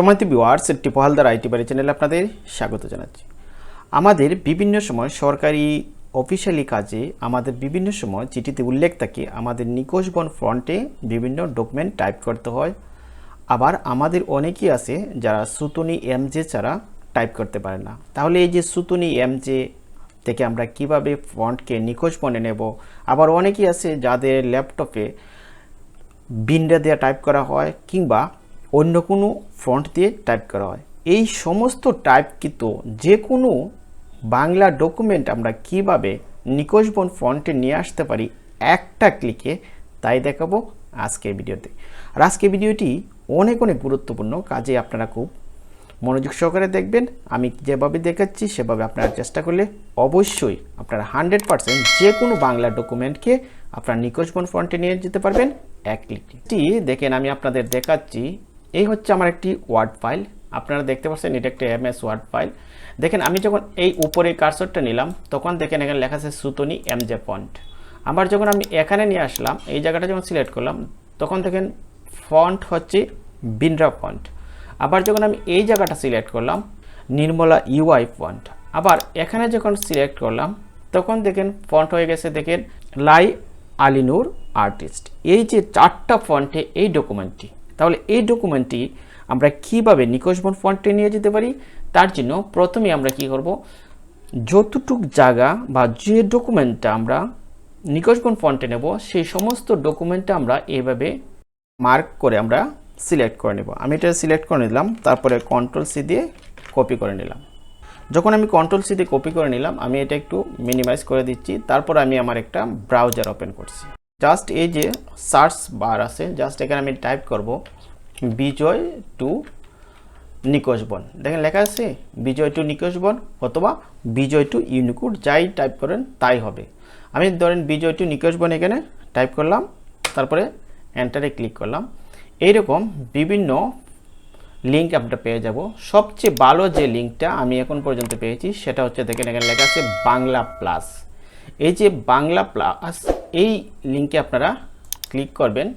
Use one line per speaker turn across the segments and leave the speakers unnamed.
সময়তি viewers টিপোহালদার IT বাড়ি চ্যানেলে আপনাদের স্বাগত জানাচ্ছি। আমাদের বিভিন্ন সময় সরকারি অফিসিয়ালি কাজে আমাদের বিভিন্ন সময় চিঠিতে উল্লেখ থাকে, আমাদের নিকোষ বন ফ্রন্টে বিভিন্ন ডকুমেন্ট টাইপ করতে হয়। আবার আমাদের অনেকেই আছে যারা সুতুনি এমজে ছাড়া টাইপ করতে পারে না। তাহলে এই যে সুতুনি এমজে থেকে আমরা কীভাবে ফন্টকে নিখোঁজ বনে নেব? আবার অনেকেই আছে যাদের ল্যাপটপে বিন্ডা দিয়ে টাইপ করা হয় কিংবা অন্য কোনো ফন্ট দিয়ে টাইপ করা হয়। এই সমস্ত টাইপকৃত যে কোনো বাংলা ডকুমেন্ট আমরা কীভাবে নিকোষবন ফন্টে নিয়ে আসতে পারি, একটা ক্লিকে তাই দেখাবো আজকের ভিডিওতে। আর আজকের ভিডিওটি অনেক অনেক গুরুত্বপূর্ণ, কাজে আপনারা খুব মনোযোগ সহকারে দেখবেন। আমি যেভাবে দেখাচ্ছি, সেভাবে আপনারা চেষ্টা করলে অবশ্যই আপনারা হান্ড্রেড পারসেন্ট যে কোনো বাংলা ডকুমেন্টকে আপনার নিকোষবন ফ্রন্টে নিয়ে যেতে পারবেন, এক ক্লিকটি দেখেন আমি আপনাদের দেখাচ্ছি এই হচ্ছে আমার একটি ওয়ার্ড ফাইল আপনারা দেখতে পাচ্ছেন, এটা একটা এম এস ওয়ার্ড ফাইল দেখেন, আমি যখন এই উপরে কার্সরটা নিলাম, তখন দেখেন এখানে লেখা আছে সুতনি এম জে ফন্ট আবার যখন আমি এখানে নিয়ে আসলাম, এই জায়গাটা যখন সিলেক্ট করলাম, তখন দেখেন ফন্ট হচ্ছে বিনরা ফন্ট আবার যখন আমি এই জায়গাটা সিলেক্ট করলাম নির্মলা ইউআই ফন্ট আবার এখানে যখন সিলেক্ট করলাম, তখন দেখেন ফন্ট হয়ে গেছে দেখেন লাই আলিনুর আর্টিস্ট এই যে চারটা ফন্টে এই ডকুমেন্টটি তাহলে এই ডকুমেন্টটি আমরা কীভাবে নিকোষবন ফন্টে নিয়ে যেতে পারি? তার জন্য প্রথমে আমরা কি করব? যতটুক জায়গা বা যে ডকুমেন্টটা আমরা নিকোষবন ফন্টে নেব, সেই সমস্ত ডকুমেন্টটা আমরা এভাবে মার্ক করে আমরা সিলেক্ট করে নেব। আমি এটা সিলেক্ট করে নিলাম, তারপরে কন্ট্রোল সি দিয়ে কপি করে নিলাম। যখন আমি কন্ট্রোল সি দিয়ে কপি করে নিলাম, আমি এটা একটু মিনিমাইজ করে দিচ্ছি, তারপর আমি আমার একটা ব্রাউজার ওপেন করছি। জাস্ট এই যে সার্চ বার আছে, জাস্ট এখানে আমি টাইপ করব বিজয় টু নিকোষবন দেখেন লেখা আছে, বিজয় টু নিকোষবন অথবা বিজয় টু ইউনিকোড, যাই টাইপ করেন তাই হবে। আমি ধরেন বিজয় টু নিকোষবন এখানে টাইপ করলাম, তারপরে এন্টারে ক্লিক করলাম। এইরকম বিভিন্ন লিঙ্ক আমরা পেয়ে যাব। সবচেয়ে ভালো যে লিঙ্কটা আমি এখন পর্যন্ত পেয়েছি, সেটা হচ্ছে দেখেন এখানে লেখা আছে বাংলা প্লাস। এই যে বাংলা প্লাস এই লিঙ্কে আপনারা ক্লিক করবেন।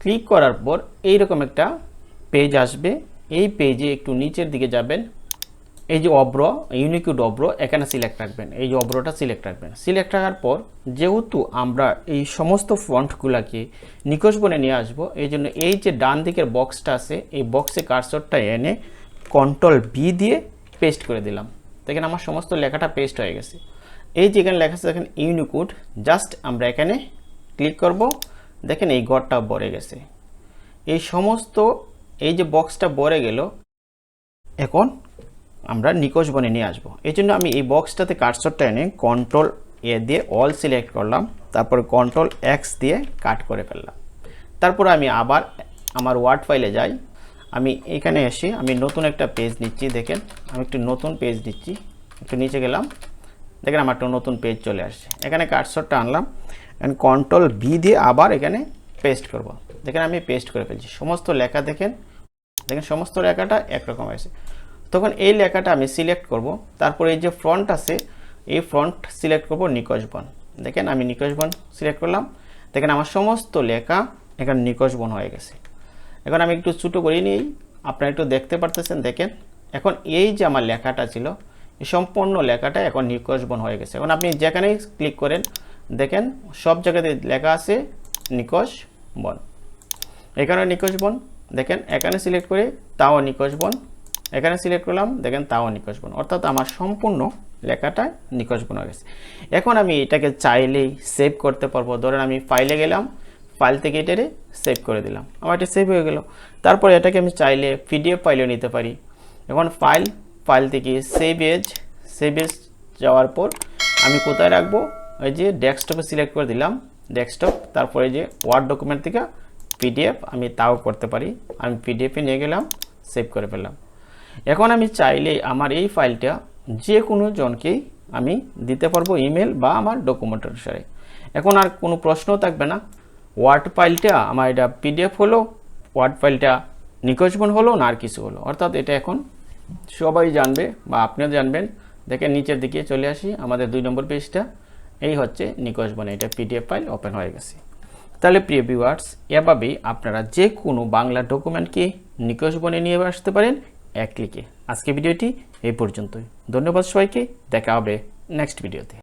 ক্লিক করার পর এইরকম একটা পেজ আসবে। এই পেজে একটু নিচের দিকে যাবেন। এই যে অব্র ইউনিকিউড অব্র এখানে সিলেক্ট রাখবেন। এই যে অব্রটা সিলেক্ট রাখবেন। সিলেক্ট রাখার পর যেহেতু আমরা এই সমস্ত ফন্টগুলোকে নিকোষ বনে নিয়ে আসব, এই জন্য এই যে ডান দিকের বক্সটা আছে, এই বক্সে কার্সরটা এনে কন্ট্রোল বি দিয়ে পেস্ট করে দিলাম। দেখেন আমার সমস্ত লেখাটা পেস্ট হয়ে গেছে। এই যে এখানে লেখা আছে, দেখেন ইউনিকোড জাস্ট আমরা এখানে ক্লিক করব। দেখেন এই ঘরটা ভরে গেছে। এই সমস্ত, এই যে বক্সটা ভরে গেল, এখন আমরা নিকোষ বনে নিয়ে আসব। এই জন্য আমি এই বক্সটাতে কাটসরটা এনে কন্ট্রোল এ দিয়ে অল সিলেক্ট করলাম, তারপর কন্ট্রোল এক্স দিয়ে কাট করে ফেললাম। তারপর আমি আবার আমার ওয়ার্ড ফাইলে যাই। আমি এখানে এসে আমি নতুন একটা পেজ নিচ্ছি, দেখেন, আমি একটু নতুন পেজ নিচ্ছি, একটু নিচে গেলাম। দেখেন আমার একটা নতুন পেজ চলে আসছে। এখানে কাটসরটা আনলাম অ্যান্ড কন্ট্রোল বি দিয়ে আবার এখানে পেস্ট করব। দেখেন আমি পেস্ট করে ফেলছি। সমস্ত লেখা দেখেন দেখেন সমস্ত লেখাটা একরকম আছে তখন এই লেখাটা আমি সিলেক্ট করব। তারপরে এই যে ফ্রন্ট আছে, এই ফ্রন্ট সিলেক্ট করব নিকশ বন। দেখেন আমি নিকশ বন সিলেক্ট করলাম। দেখেন আমার সমস্ত লেখা এখানে নিকশ বন হয়ে গেছে। এখন আমি একটু ছোটো করে নিই। আপনারা একটু দেখতে পারতেছেন, দেখেন। এখন এই যে আমার লেখাটা ছিল সম্পূর্ণ লেখাটা এখন নিকশ বন হয়ে গেছে। এখন আপনি যেখানেই ক্লিক করেন, দেখেন সব জায়গাতে লেখা আছে নিকশ বন এখানে নিকশ বন দেখেন এখানে সিলেক্ট করে তাও নিকশ বন এখানে সিলেক্ট করলাম, দেখেন তাও নিকশ বন অর্থাৎ আমার সম্পূর্ণ লেখাটা নিকশ বন হয়ে গেছে। এখন আমি এটাকে চাইলেই সেভ করতে পারব। ধরেন আমি ফাইলে গেলাম ফাইল থেকে এটারে সেভ করে দিলাম। আমার এটা সেভ হয়ে গেল। তারপরে এটাকে আমি চাইলে পিডিএফ ফাইলেও নিতে পারি। এখন ফাইল ফাইল থেকে সেভ এজ সেভ এজ যাওয়ার পর আমি কোথায় রাখব? ওই যে ডেস্কটপে সিলেক্ট করে দিলাম ডেস্কটপ তারপরে যে ওয়ার্ড ডকুমেন্ট থেকে পিডিএফ আমি তাও করতে পারি। আমি পিডিএফে নিয়ে গেলাম সেভ করে ফেললাম। এখন আমি চাইলে আমার এই ফাইলটা যে কোনো জনকেই আমি দিতে পারব ইমেল বা আমার ডকুমেন্ট অনুসারে এখন আর কোনো প্রশ্নও থাকবে না। ওয়ার্ড ফাইলটা আমার এটা পিডিএফ হলো ওয়ার্ড ফাইলটা নিকোচবন হলো না আর কিছু হলো। অর্থাৎ এটা এখন সবাই জানবে বা আপনিও জানবেন। দেখেন নিচের দিকে চলে আসি, আমাদের দুই নম্বর পেজটা। এই হচ্ছে নিকোচবন এটা পিডিএফ ফাইল ওপেন হয়ে গেছে। তাহলে প্রিয় ভিউয়ার্স, এভাবেই আপনারা যে কোনো বাংলা ডকুমেন্টকে নিকশ বনে নিয়ে আসতে পারেন এক ক্লিকে। আজকে ভিডিওটি এই পর্যন্তই। ধন্যবাদ সবাইকে। দেখা হবে নেক্সট ভিডিওতে